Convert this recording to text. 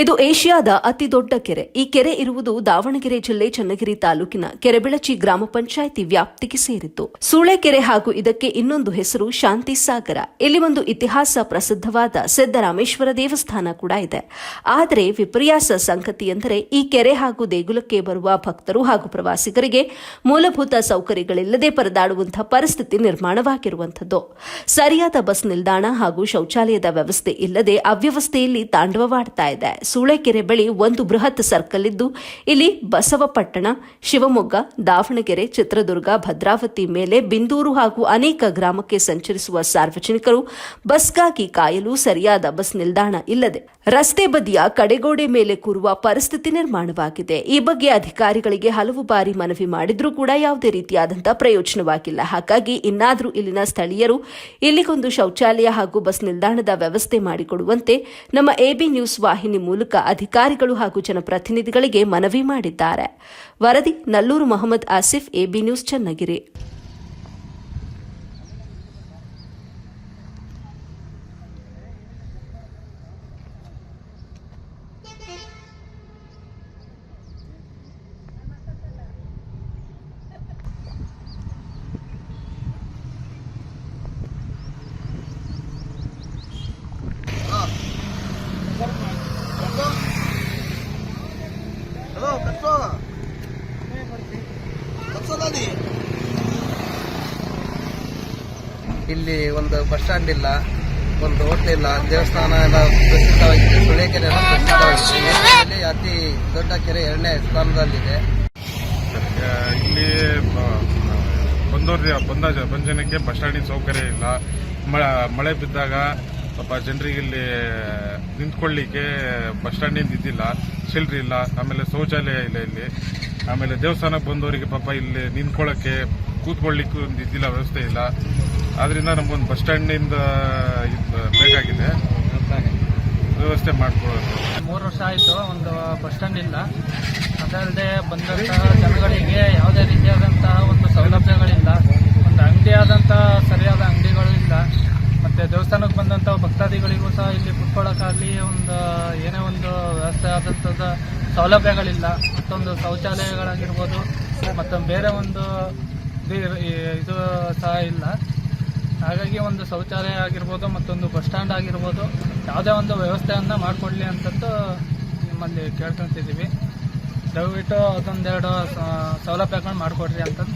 ಇದು ಏಷ್ಯಾದ ಅತಿ ದೊಡ್ಡ ಕೆರೆ. ಈ ಕೆರೆ ಇರುವುದು ದಾವಣಗೆರೆ ಜಿಲ್ಲೆ ಚನ್ನಗಿರಿ ತಾಲೂಕಿನ ಕೆರೆಬೆಳಚಿ ಗ್ರಾಮ ಪಂಚಾಯಿತಿ ವ್ಯಾಪ್ತಿಗೆ ಸೇರಿದ್ದು. ಸೂಳೆಕೆರೆ ಹಾಗೂ ಇದಕ್ಕೆ ಇನ್ನೊಂದು ಹೆಸರು ಶಾಂತಿ ಸಾಗರ. ಇಲ್ಲಿ ಒಂದು ಇತಿಹಾಸ ಪ್ರಸಿದ್ಧವಾದ ಸಿದ್ದರಾಮೇಶ್ವರ ದೇವಸ್ಥಾನ ಕೂಡ ಇದೆ. ಆದರೆ ವಿಪರ್ಯಾಸ ಸಂಗತಿ ಎಂದರೆ ಈ ಕೆರೆ ಹಾಗೂ ದೇಗುಲಕ್ಕೆ ಬರುವ ಭಕ್ತರು ಹಾಗೂ ಪ್ರವಾಸಿಗರಿಗೆ ಮೂಲಭೂತ ಸೌಕರ್ಯಗಳಿಲ್ಲದೆ ಪರದಾಡುವಂತಹ ಪರಿಸ್ಥಿತಿ ನಿರ್ಮಾಣವಾಗಿರುವಂಥದ್ದು. ಸರಿಯಾದ ಬಸ್ ನಿಲ್ದಾಣ ಹಾಗೂ ಶೌಚಾಲಯದ ವ್ಯವಸ್ಥೆ ಇಲ್ಲದೆ ಅವ್ಯವಸ್ಥೆಯಲ್ಲಿ ತಾಂಡವವಾಡ್ತಾ ಇದೆ. ಸೂಳೆಕೆರೆ ಬಳಿ ಒಂದು ಬೃಹತ್ ಸರ್ಕಲ್ ಇದ್ದು, ಇಲ್ಲಿ ಬಸವಪಟ್ಟಣ, ಶಿವಮೊಗ್ಗ, ದಾವಣಗೆರೆ, ಚಿತ್ರದುರ್ಗ, ಭದ್ರಾವತಿ ಮೇಲೆ ಬಿಂದೂರು ಹಾಗೂ ಅನೇಕ ಗ್ರಾಮಕ್ಕೆ ಸಂಚರಿಸುವ ಸಾರ್ವಜನಿಕರು ಬಸ್ಗಾಗಿ ಕಾಯಲು ಸರಿಯಾದ ಬಸ್ ನಿಲ್ದಾಣ ಇಲ್ಲದೆ ರಸ್ತೆ ಬದಿಯ ಕಡೆಗೋಡೆ ಮೇಲೆ ಕೂರುವ ಪರಿಸ್ಥಿತಿ ನಿರ್ಮಾಣವಾಗಿದೆ. ಈ ಬಗ್ಗೆ ಅಧಿಕಾರಿಗಳಿಗೆ ಹಲವು ಬಾರಿ ಮನವಿ ಮಾಡಿದ್ರೂ ಕೂಡ ಯಾವುದೇ ರೀತಿಯಾದಂತಹ ಪ್ರಯೋಜನವಾಗಿಲ್ಲ. ಹಾಗಾಗಿ ಇನ್ನಾದರೂ ಇಲ್ಲಿನ ಸ್ಥಳೀಯರು ಇಲ್ಲಿಗೊಂದು ಶೌಚಾಲಯ ಹಾಗೂ ಬಸ್ ನಿಲ್ದಾಣದ ವ್ಯವಸ್ಥೆ ಮಾಡಿಕೊಡುವಂತೆ ನಮ್ಮ ಎಬಿ ನ್ಯೂಸ್ ವಾಹಿನಿ ಮೂಲಕ ಅಧಿಕಾರಿಗಳು ಹಾಗೂ ಜನಪ್ರತಿನಿಧಿಗಳಿಗೆ ಮನವಿ ಮಾಡಿದ್ದಾರೆ. ವರದಿ ನಲ್ಲೂರು ಮೊಹಮ್ಮದ್ ಆಸಿಫ್, ಎಬಿ ನ್ಯೂಸ್, ಚನ್ನಗಿರಿ. ಇಲ್ಲಿ ಒಂದು ಬಸ್ ಸ್ಟ್ಯಾಂಡ್ ಇಲ್ಲ, ಒಂದು ಹೋಟ್ಲ್ ಇಲ್ಲ, ದೇವಸ್ಥಾನ ಎಲ್ಲ ಪ್ರಸಿದ್ಧವಾಗಿದೆ. ಸುಳೆಕೆರೆ ಪ್ರಸಿದ್ಧವಾಗಿದೆ. ಅತಿ ದೊಡ್ಡ ಕೆರೆ ಎರಡನೇ ಸ್ಥಾನದಲ್ಲಿದೆ. ಇಲ್ಲಿ ಬ- ಬಂದ ಬಂಜನಕ್ಕೆ ಬಸ್ ಸ್ಟ್ಯಾಂಡಿನ ಸೌಕರ್ಯ ಇಲ್ಲ. ಮಳೆ ಬಿದ್ದಾಗ ಸ್ವಲ್ಪ ಜನರಿಗೆ ಇಲ್ಲಿ ನಿಂತ್ಕೊಳ್ಳಿಕ್ಕೆ ಬಸ್ ಸ್ಟ್ಯಾಂಡಿಂದ ಇದ್ದಿಲ್ಲ ಶಿಲ್ಡ್ರ್ ಇಲ್ಲ, ಆಮೇಲೆ ಶೌಚಾಲಯ ಇಲ್ಲ ಇಲ್ಲಿ. ಆಮೇಲೆ ದೇವಸ್ಥಾನಕ್ಕೆ ಬಂದವರಿಗೆ ಪಾಪ ಇಲ್ಲಿ ನಿಂತ್ಕೊಳ್ಳೋಕ್ಕೆ ಕೂತ್ಕೊಳ್ಳಿಕ್ಕೂ ಒಂದು ಇದಿಲ್ಲ ವ್ಯವಸ್ಥೆ ಇಲ್ಲ. ಆದ್ರಿಂದ ನಮ್ಗೊಂದು ಬಸ್ ಸ್ಟ್ಯಾಂಡಿಂದ ಬೇಕಾಗಿದೆ. ವ್ಯವಸ್ಥೆ ಮಾಡ್ಕೊಳ್ಳೋದು. ಮೂರು ವರ್ಷ ಆಯಿತು, ಒಂದು ಬಸ್ ಸ್ಟ್ಯಾಂಡ್ ಇಲ್ಲ ಅದಲ್ಲದೆ ಬಂದಂತಹ ಜನಗಳಿಗೆ ಯಾವುದೇ ರೀತಿಯಾದಂತಹ ಒಂದು ಸೌಲಭ್ಯಗಳಿಲ್ಲ. ಒಂದು ಅಂಗಡಿ ಆದಂತಹ ಸರಿಯಾದ ಅಂಗಡಿಗಳು ಇಲ್ಲ. ಮತ್ತೆ ದೇವಸ್ಥಾನಕ್ಕೆ ಬಂದಂಥ ಭಕ್ತಾದಿಗಳಿಗೂ ಸಹ ಇಲ್ಲಿ ಕುತ್ಕೊಳ್ಳೋಕ್ಕಾಗಲಿ ಒಂದು, ಏನೇ ಒಂದು ವ್ಯವಸ್ಥೆ ಆದಂಥದ್ದು ಸೌಲಭ್ಯಗಳಿಲ್ಲ. ಮತ್ತೊಂದು ಶೌಚಾಲಯಗಳಾಗಿರ್ಬೋದು, ಮತ್ತೊಂದು ಬೇರೆ ಒಂದು ಇದು- ಸಹ ಇಲ್ಲ. ಹಾಗಾಗಿ ಒಂದು ಶೌಚಾಲಯ ಆಗಿರ್ಬೋದು ಮತ್ತೊಂದು ಬಸ್ ಸ್ಟ್ಯಾಂಡ್ ಆಗಿರ್ಬೋದು ಯಾವುದೇ ಒಂದು ವ್ಯವಸ್ಥೆಯನ್ನು ಮಾಡಿಕೊಡ್ಲಿ ಅಂತದ್ದು ನಿಮ್ಮಲ್ಲಿ ಕೇಳ್ಕೊತಿದ್ದೀವಿ. ದಯವಿಟ್ಟು ಅದೊಂದೆರಡು ಸೌಲಭ್ಯಗಳು ಮಾಡಿಕೊಡ್ರಿ ಅಂತಂದು